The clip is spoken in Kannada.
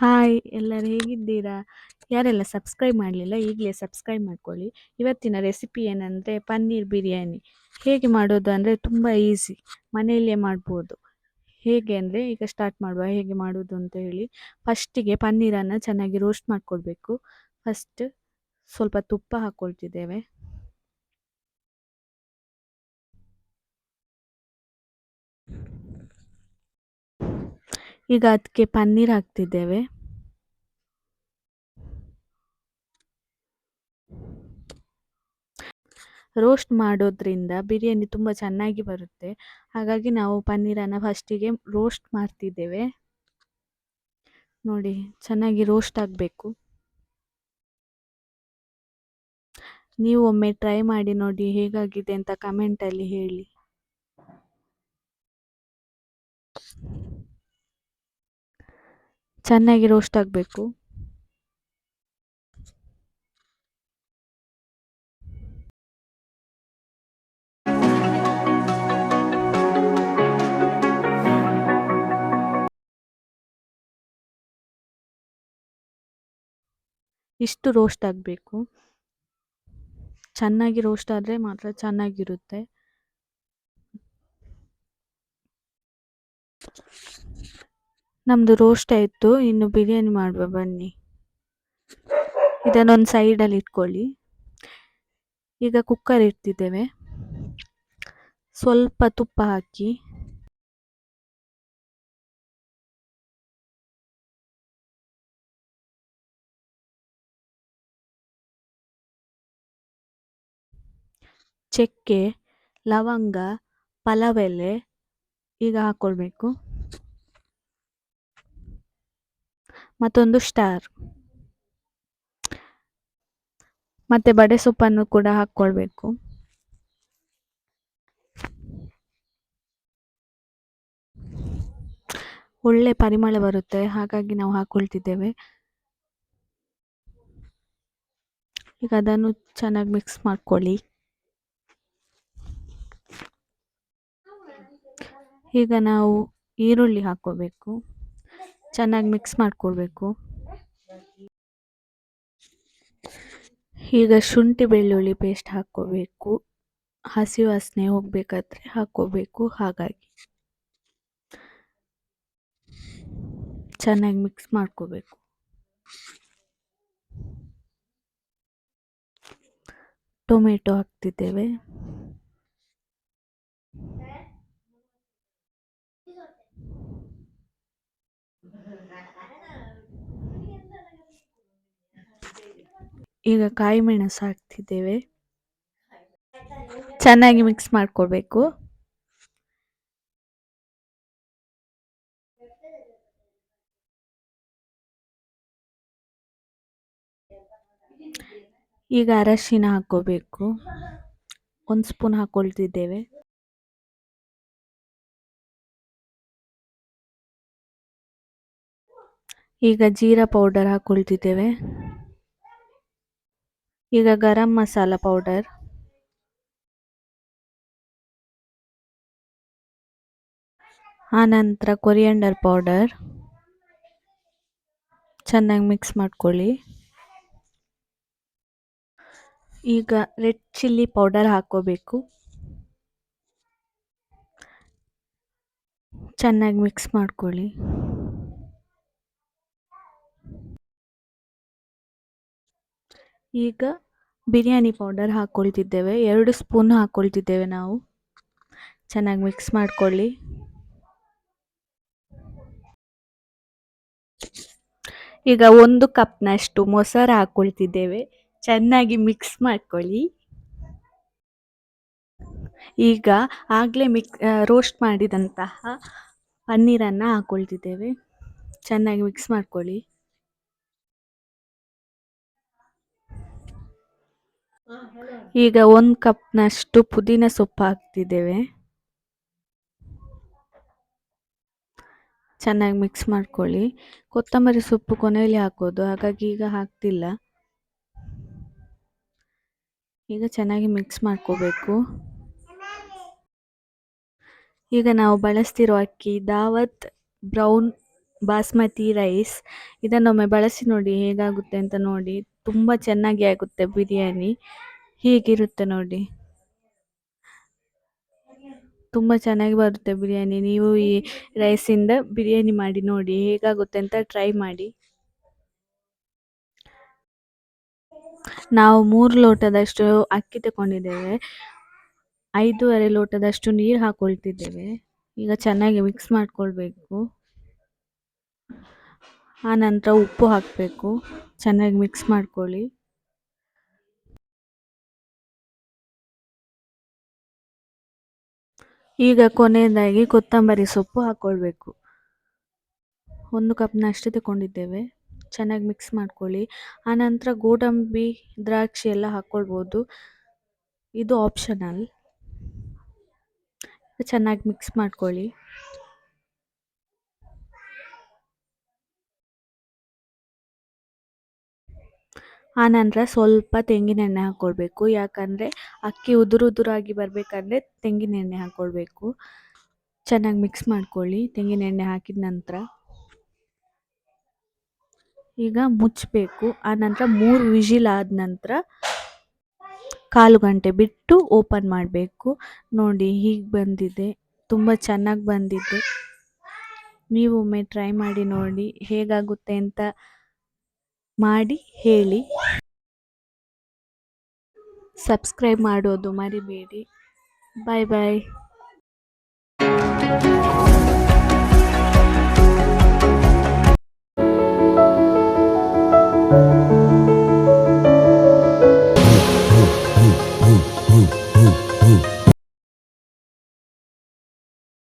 ಹಾಯ್ ಎಲ್ಲರೂ ಹೇಗಿದ್ದೀರಾ? ಯಾರೆಲ್ಲ ಸಬ್ಸ್ಕ್ರೈಬ್ ಮಾಡಲಿಲ್ಲ, ಈಗಲೇ ಸಬ್ಸ್ಕ್ರೈಬ್ ಮಾಡ್ಕೊಳ್ಳಿ. ಇವತ್ತಿನ ರೆಸಿಪಿ ಏನಂದರೆ ಪನ್ನೀರ್ ಬಿರಿಯಾನಿ. ಹೇಗೆ ಮಾಡೋದು ಅಂದರೆ ತುಂಬ ಈಸಿ ಮನೆಯಲ್ಲೇ ಮಾಡ್ಬೋದು. ಹೇಗೆ ಅಂದರೆ ಈಗ ಸ್ಟಾರ್ಟ್ ಮಾಡುವ, ಹೇಗೆ ಮಾಡೋದು ಅಂತ ಹೇಳಿ. ಫಸ್ಟಿಗೆ ಪನ್ನೀರನ್ನು ಚೆನ್ನಾಗಿ ರೋಸ್ಟ್ ಮಾಡ್ಕೊಳ್ಬೇಕು. ಫಸ್ಟ್ ಸ್ವಲ್ಪ ತುಪ್ಪ ಹಾಕ್ಕೊಳ್ತಿದ್ದೇವೆ ಈಗ ಅದಕ್ಕೆ ಪನ್ನೀರ್ ಹಾಕ್ತಿದ್ದೇವೆ. ರೋಸ್ಟ್ ಮಾಡೋದ್ರಿಂದ ಬಿರಿಯಾನಿ ತುಂಬ ಚೆನ್ನಾಗಿ ಬರುತ್ತೆ. ಹಾಗಾಗಿ ನಾವು ಪನ್ನೀರನ್ನು ಫಸ್ಟಿಗೆ ರೋಸ್ಟ್ ಮಾಡ್ತಿದ್ದೇವೆ. ನೋಡಿ, ಚೆನ್ನಾಗಿ ರೋಸ್ಟ್ ಆಗಬೇಕು. ನೀವು ಒಮ್ಮೆ ಟ್ರೈ ಮಾಡಿ ನೋಡಿ ಹೇಗಾಗಿದೆ ಅಂತ ಕಮೆಂಟಲ್ಲಿ ಹೇಳಿ. ಚೆನ್ನಾಗಿ ರೋಸ್ಟ್ ಆಗಬೇಕು. ಇಷ್ಟು ರೋಸ್ಟ್ ಆಗಬೇಕು. ಚೆನ್ನಾಗಿ ರೋಸ್ಟ್ ಆದರೆ ಮಾತ್ರ ಚೆನ್ನಾಗಿರುತ್ತೆ. ನಮ್ಮದು ರೋಸ್ಟ್ ಆಯಿತು, ಇನ್ನು ಬಿರಿಯಾನಿ ಮಾಡುವ ಬನ್ನಿ. ಇದನ್ನೊಂದು ಸೈಡಲ್ಲಿ ಇಟ್ಕೊಳ್ಳಿ. ಈಗ ಕುಕ್ಕರ್ ಇಡ್ತಿದ್ದೇವೆ. ಸ್ವಲ್ಪ ತುಪ್ಪ ಹಾಕಿ. ಚಕ್ಕೆ, ಲವಂಗ ಪಲಾವ್ ಈಗ ಹಾಕ್ಕೊಳ್ಬೇಕು ಮತ್ತೊಂದು ಸ್ಟಾರ್ ಮತ್ತೆ ಬಡೆ ಸೊಪ್ಪನ್ನು ಕೂಡ ಹಾಕ್ಕೊಳ್ಬೇಕು. ಒಳ್ಳೆ ಪರಿಮಳ ಬರುತ್ತೆ, ಹಾಗಾಗಿ ನಾವು ಹಾಕೊಳ್ತಿದ್ದೇವೆ. ಈಗ ಅದನ್ನು ಚೆನ್ನಾಗಿ ಮಿಕ್ಸ್ ಮಾಡ್ಕೊಳ್ಳಿ. ಈಗ ನಾವು ಈರುಳ್ಳಿ ಹಾಕ್ಕೋಬೇಕು. ಚೆನ್ನಾಗಿ ಮಿಕ್ಸ್ ಮಾಡ್ಕೊಳ್ಬೇಕು. ಈಗ ಶುಂಠಿ ಬೆಳ್ಳುಳ್ಳಿ ಪೇಸ್ಟ್ ಹಾಕ್ಕೋಬೇಕು ಹಸಿ ವಾಸನೆ ಹೋಗ್ಬೇಕಾದ್ರೆ ಹಾಕ್ಕೋಬೇಕು ಹಾಗಾಗಿ ಚೆನ್ನಾಗಿ ಮಿಕ್ಸ್ ಮಾಡ್ಕೋಬೇಕು ಟೊಮೆಟೊ ಹಾಕ್ತಿದ್ದೇವೆ. ಈಗ ಕಾಯಿ ಮೆಣಸು ಹಾಕ್ತಿದ್ದೇವೆ. ಚೆನ್ನಾಗಿ ಮಿಕ್ಸ್ ಮಾಡ್ಕೊಳ್ಬೇಕು. ಈಗ ಅರಶಿನ ಹಾಕೋಬೇಕು ಒಂದು ಸ್ಪೂನ್ ಹಾಕೊಳ್ತಿದ್ದೇವೆ. ಈಗ ಜೀರಾ ಪೌಡರ್ ಹಾಕೊಳ್ತಿದ್ದೇವೆ. ಈಗ ಗರಂ ಮಸಾಲ ಪೌಡರ್. ಆನಂತರ ಕೊರಿಯಂಡರ್ ಪೌಡರ್. ಚೆನ್ನಾಗಿ ಮಿಕ್ಸ್ ಮಾಡ್ಕೊಳ್ಳಿ. ಈಗ ರೆಡ್ ಚಿಲ್ಲಿ ಪೌಡರ್ ಹಾಕೋಬೇಕು ಚೆನ್ನಾಗಿ ಮಿಕ್ಸ್ ಮಾಡ್ಕೊಳ್ಳಿ. ಈಗ ಬಿರಿಯಾನಿ ಪೌಡರ್ ಹಾಕ್ಕೊಳ್ತಿದ್ದೇವೆ ಎರಡು ಸ್ಪೂನ್ ಹಾಕ್ಕೊಳ್ತಿದ್ದೇವೆ ನಾವು. ಚೆನ್ನಾಗಿ ಮಿಕ್ಸ್ ಮಾಡ್ಕೊಳ್ಳಿ. ಈಗ ಒಂದು ಕಪ್ನಷ್ಟು ಮೊಸರು ಹಾಕ್ಕೊಳ್ತಿದ್ದೇವೆ ಚೆನ್ನಾಗಿ ಮಿಕ್ಸ್ ಮಾಡ್ಕೊಳ್ಳಿ. ಈಗ ಆಗಲೇ ಮಿಕ್ ರೋಸ್ಟ್ ಮಾಡಿದಂತಹ ಪನ್ನೀರನ್ನು ಹಾಕ್ಕೊಳ್ತಿದ್ದೇವೆ ಚೆನ್ನಾಗಿ ಮಿಕ್ಸ್ ಮಾಡ್ಕೊಳ್ಳಿ. ಈಗ ಒಂದು ಕಪ್ನಷ್ಟು ಪುದೀನ ಸೊಪ್ಪು ಹಾಕ್ತಿದ್ದೇವೆ. ಚೆನ್ನಾಗಿ ಮಿಕ್ಸ್ ಮಾಡ್ಕೊಳ್ಳಿ. ಕೊತ್ತಂಬರಿ ಸೊಪ್ಪು ಕೊನೆಯಲ್ಲಿ ಹಾಕೋದು, ಹಾಗಾಗಿ ಈಗ ಹಾಕ್ತಿಲ್ಲ. ಈಗ ಚೆನ್ನಾಗಿ ಮಿಕ್ಸ್ ಮಾಡ್ಕೋಬೇಕು. ಈಗ ನಾವು ಬಳಸ್ತಿರೋ ಅಕ್ಕಿ, ದಾವತ್ ಬ್ರೌನ್ ಬಾಸ್ಮತಿ ರೈಸ್. ಇದನ್ನೊಮ್ಮೆ ಬಳಸಿ ನೋಡಿ ಹೇಗಾಗುತ್ತೆ ಅಂತ ನೋಡಿ. ತುಂಬ ಚೆನ್ನಾಗಿ ಆಗುತ್ತೆ ಬಿರಿಯಾನಿ. ಹೀಗಿರುತ್ತೆ ನೋಡಿ. ತುಂಬ ಚೆನ್ನಾಗಿ ಬರುತ್ತೆ ಬಿರಿಯಾನಿ. ನೀವು ಈ ರೈಸಿಂದ ಬಿರಿಯಾನಿ ಮಾಡಿ ನೋಡಿ ಹೇಗಾಗುತ್ತೆ ಅಂತ ಟ್ರೈ ಮಾಡಿ. ನಾವು ಮೂರು ಲೋಟದಷ್ಟು ಅಕ್ಕಿ ತಗೊಂಡಿದ್ದೇವೆ. ಐದೂವರೆ ಲೋಟದಷ್ಟು ನೀರು ಹಾಕೊಳ್ತಿದ್ದೇವೆ. ಈಗ ಚೆನ್ನಾಗಿ ಮಿಕ್ಸ್ ಮಾಡ್ಕೊಳ್ಬೇಕು. ಆ ನಂತರ ಉಪ್ಪು ಹಾಕಬೇಕು. ಚೆನ್ನಾಗಿ ಮಿಕ್ಸ್ ಮಾಡ್ಕೊಳ್ಳಿ. ಈಗ ಕೊನೆಯದಾಗಿ ಕೊತ್ತಂಬರಿ ಸೊಪ್ಪು ಹಾಕ್ಕೊಳ್ಬೇಕು ಒಂದು ಕಪ್ನಷ್ಟು ತಗೊಂಡಿದ್ದೇವೆ. ಚೆನ್ನಾಗಿ ಮಿಕ್ಸ್ ಮಾಡ್ಕೊಳ್ಳಿ. ಆನಂತರ ಗೋಡಂಬಿ, ದ್ರಾಕ್ಷಿ ಎಲ್ಲ ಹಾಕ್ಕೊಳ್ಬೋದು ಇದು ಆಪ್ಷನಲ್ ಚೆನ್ನಾಗಿ ಮಿಕ್ಸ್ ಮಾಡ್ಕೊಳ್ಳಿ. ಆನಂತರ ಸ್ವಲ್ಪ ತೆಂಗಿನೆಣ್ಣೆ ಹಾಕ್ಕೊಳ್ಬೇಕು ಯಾಕಂದರೆ ಅಕ್ಕಿ ಉದುರು ಉದುರಾಗಿ ಬರಬೇಕಂದ್ರೆ ತೆಂಗಿನೆಣ್ಣೆ ಹಾಕ್ಕೊಳ್ಬೇಕು ಚೆನ್ನಾಗಿ ಮಿಕ್ಸ್ ಮಾಡ್ಕೊಳ್ಳಿ. ತೆಂಗಿನೆಣ್ಣೆ ಹಾಕಿದ ನಂತರ ಈಗ ಮುಚ್ಚಬೇಕು ಆನಂತರ ಮೂರು ವಿಜಿಲ್ ಆದ ನಂತರ ಕಾಲು ಗಂಟೆ ಬಿಟ್ಟು ಓಪನ್ ಮಾಡಬೇಕು. ನೋಡಿ ಹೀಗೆ ಬಂದಿದೆ. ತುಂಬ ಚೆನ್ನಾಗಿ ಬಂದಿದೆ. ನೀವು ಒಮ್ಮೆ ಟ್ರೈ ಮಾಡಿ ನೋಡಿ ಹೇಗಾಗುತ್ತೆ ಅಂತ ಮಾಡಿ ಹೇಳಿ. ಸಬ್ಸ್ಕ್ರೈಬ್ ಮಾಡೋದು ಮರಿಬೇಡಿ. ಬಾಯ್ ಬಾಯ್